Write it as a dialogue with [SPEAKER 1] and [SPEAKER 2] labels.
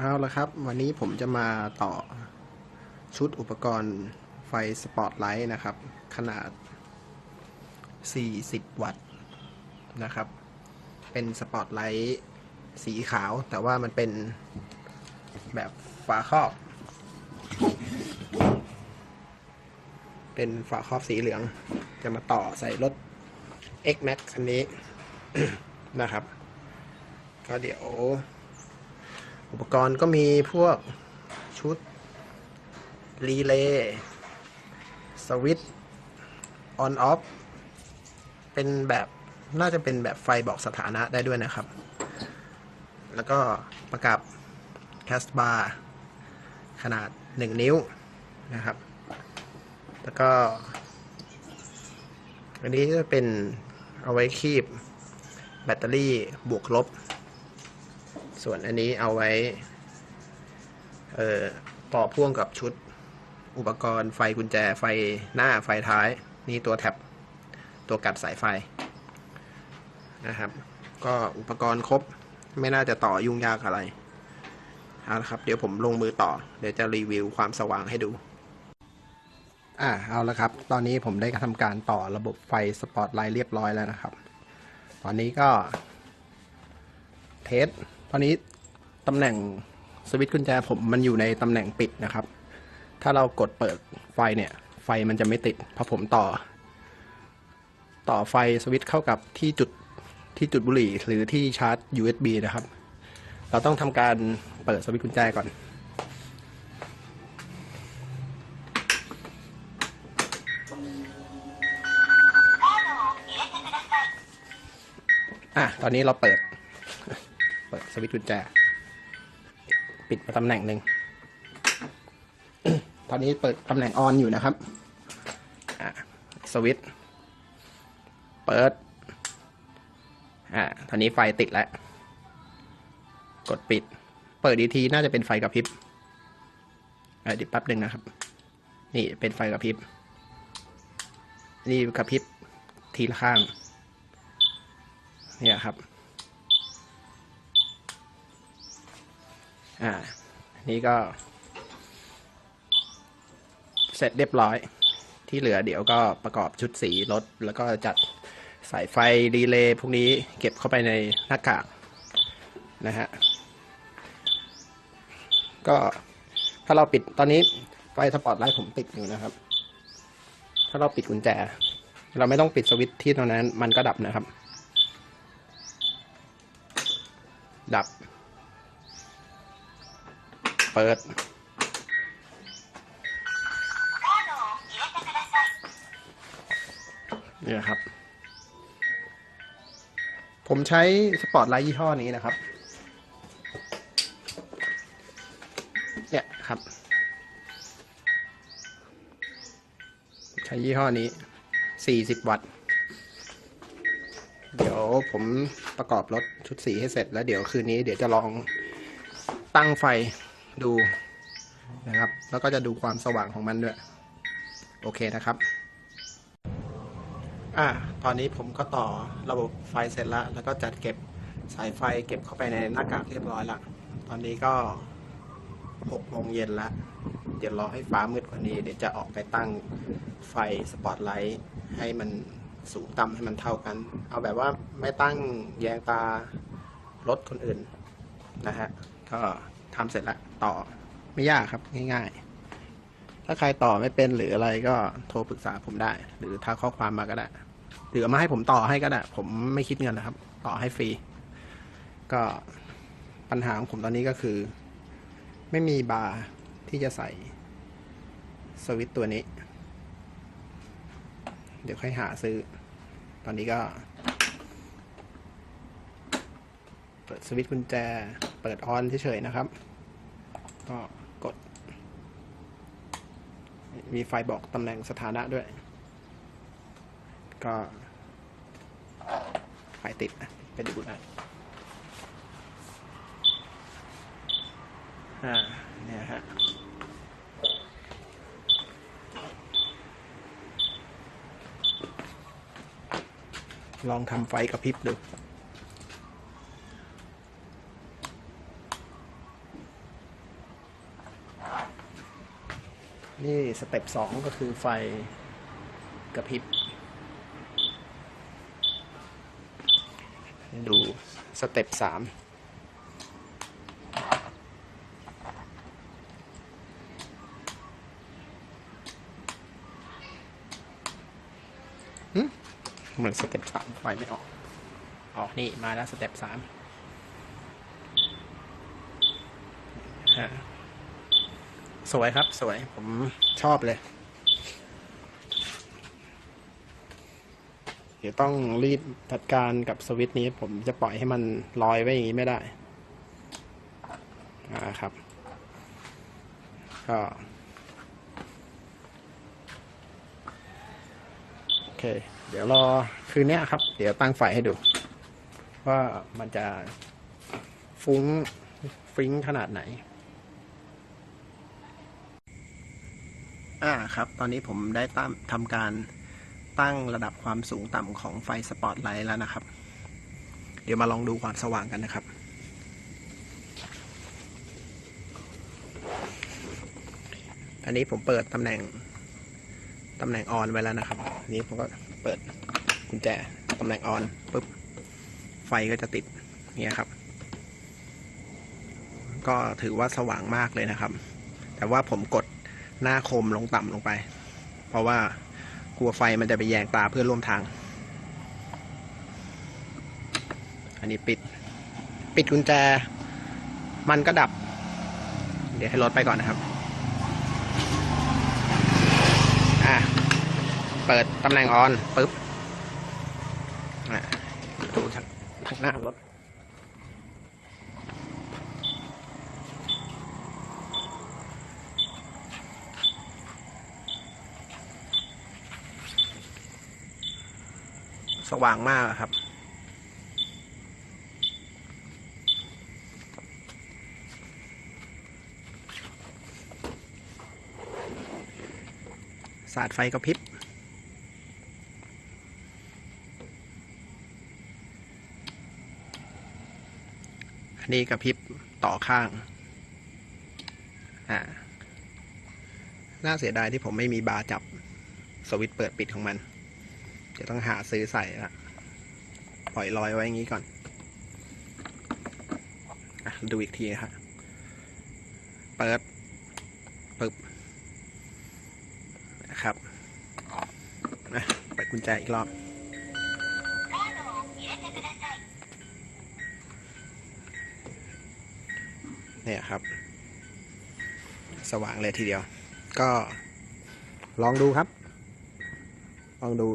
[SPEAKER 1] เอาละครับ วันนี้ผมจะมาต่อชุดอุปกรณ์ไฟสปอตไลท์นะครับ ขนาด 40 วัตต์นะครับ เป็นสปอตไลท์สีขาว แต่ว่ามันเป็นแบบฝาครอบ เป็นฝาครอบสีเหลือง จะมาต่อใส่รถ X Max คันนี้นะครับ ก็เดี๋ยว อุปกรณ์ก็มีพวกชุด รีเลย์สวิตออนออฟเป็นแบบน่าจะเป็นแบบไฟบอกสถานะได้ด้วยนะครับ แล้วก็ประกับแคสบาร์ขนาด 1 นิ้วนะครับ แล้วก็ อันนี้จะเป็นเอาไว้คีบแบตเตอรี่บวกลบ ส่วนอันนี้เอาไว้เอ่อต่อพ่วงกับชุดอุปกรณ์ไฟกุญแจไฟหน้าไฟท้าย นี่ตัวแท็บตัวกัดสายไฟนะครับ ก็อุปกรณ์ครบไม่น่าจะต่อยุ่งยากอะไรเอาละครับ เดี๋ยวผมลงมือต่อ เดี๋ยวจะรีวิวความสว่างให้ดู อ่าเอาละครับ ตอนนี้ผมได้ทำการต่อระบบไฟสปอตไลท์เรียบร้อยแล้วนะครับ ตอนนี้ก็เทส ตอนนี้ตำแหน่งสวิตช์กุญแจผมมันอยู่ในตำแหน่งปิดนะครับ ถ้าเรากดเปิดไฟเนี่ย ไฟมันจะไม่ติดเพราะผมต่อ ต่อไฟสวิตช์เข้ากับที่จุดที่จุดบุหรี่หรือที่ชาร์จ USB นะครับ เราต้องทำการเปิดสวิตช์กุญแจก่อนอะตอนนี้เราเปิด เปิดสวิตช์กุญแจ ปิดมาตำแหน่งหนึ่ง ตอนนี้เปิดตำแหน่งออนอยู่นะครับสวิตช์เปิด อ่าตอนนี้ไฟติดแล้ว กดปิด เปิดดีทีน่าจะเป็นไฟกระพริบเดี๋ยวแป๊บหนึ่งนะครับ นี่เป็นไฟกระพริบ นี่กระพริบทีละข้าง เนี่ยครับ อ่า นี่ก็ เสร็จเรียบร้อย ที่เหลือเดี๋ยวก็ประกอบชุดสีรถ แล้วก็จัดสายไฟดีเลย์พวกนี้เก็บเข้าไปในหน้ากากนะฮะ ก็ถ้าเราปิดตอนนี้ไฟสปอตไลท์ผมติดอยู่นะครับ ถ้าเราปิดกุญแจ เราไม่ต้องปิดสวิตช์ที่ตรงนั้น มันก็ดับนะครับ ดับ เปิดเนี่ยครับ ผมใช้สปอตไลท์ยี่ห้อนี้นะครับ เนี่ยครับ ใช้ยี่ห้อนี้ 40 วัตต์ เดี๋ยวผมประกอบรถชุดสีให้เสร็จแล้วเดี๋ยวคืนนี้เดี๋ยวจะลองตั้งไฟ ดูนะครับ แล้วก็จะดูความสว่างของมันด้วย โอเคนะครับ อ่าตอนนี้ผมก็ต่อระบบไฟเสร็จแล้ว แล้วก็จัดเก็บสายไฟเก็บเข้าไปในหน้ากากเรียบร้อยล้วตอนนี้ก็หกโมงเย็นล้วเดี๋ยวรอให้ฟ้ามืดกว่านี้ เดี๋ยวจะออกไปตั้งไฟสปอตไลท์ให้มันสูงต่ำให้มันเท่ากัน เอาแบบว่าไม่ตั้งแยงตารถคนอื่นนะฮะ ก็ ทำเสร็จแล้วต่อไม่ยากครับง่ายๆ ถ้าใครต่อไม่เป็นหรืออะไรก็โทรปรึกษาผมได้ หรือทักข้อความมาก็ได้หรือมาให้ผมต่อให้ก็ได้ ผมไม่คิดเงินนะครับ ต่อให้ฟรี ก็ปัญหาของผมตอนนี้ก็คือ ไม่มีบาร์ที่จะใส่สวิตตัวนี้ เดี๋ยวค่อยหาซื้อ ตอนนี้ก็ เปิดสวิตช์กุญแจ เปิดออนเฉยๆนะครับ ก็กด มีไฟบอกตำแหน่งสถานะด้วย ก็ไฟติดนะไปดูได้อ่าเนี่ยฮะลองทำไฟกระพริบดู นี่สเต็ปสองก็คือไฟกระพริบดูสเต็ปสามเหมือนสเต็ปสามไฟไม่ออก ออกนี่มาแล้วสเต็ปสามฮะ สวยครับสวยผมชอบเลย เดี๋ยวต้องรีบจัดการกับสวิตช์นี้ ผมจะปล่อยให้มันลอยไว้อย่างนี้ไม่ได้ อ่าครับ ก็โอเค เดี๋ยวรอคืนนี้ครับ เดี๋ยวตั้งไฟให้ดู ว่ามันจะฟุ้งฟิ้งขนาดไหน อ่าครับ ตอนนี้ผมได้ตั้งทำการตั้งระดับความสูงต่ำของไฟสปอตไลท์แล้วนะครับ เดี๋ยวมาลองดูความสว่างกันนะครับ อันนี้ผมเปิดตำแหน่งตำแหน่งออนไว้แล้วนะครับนนี้ผมก็เปิดกุญแจตำแหน่งออนปุ๊บ ไฟก็จะติดเนี่ยครับ ก็ถือว่าสว่างมากเลยนะครับ แต่ว่าผมกด หน้าคมลงต่ำลงไป เพราะว่ากลัวไฟมันจะไปแยงตาเพื่อนร่วมทาง อันนี้ปิด ปิดกุญแจ มันก็ดับ เดี๋ยวให้รถไปก่อนนะครับ อะ เปิดตำแหน่งออนปุ๊บ อะดูทางทางหน้ารถ สว่างมากครับ สาดไฟกระพริบอันนี้กระพริบต่อข้าง อ่า น่าเสียดายที่ผมไม่มีบาร์จับสวิตช์เปิดปิดของมัน ดี๋ยวต้องหาซื้อใส่ละปล่อยลอยไว้อย่างนี้ก่อนอดูอีกทีนะครับเปิดปึ๊บนะครับนะเปิดกุญแจอีกรอบเนี่ยครับ สว่างเลยทีเดียว ก็ลองดูครับ ลองดู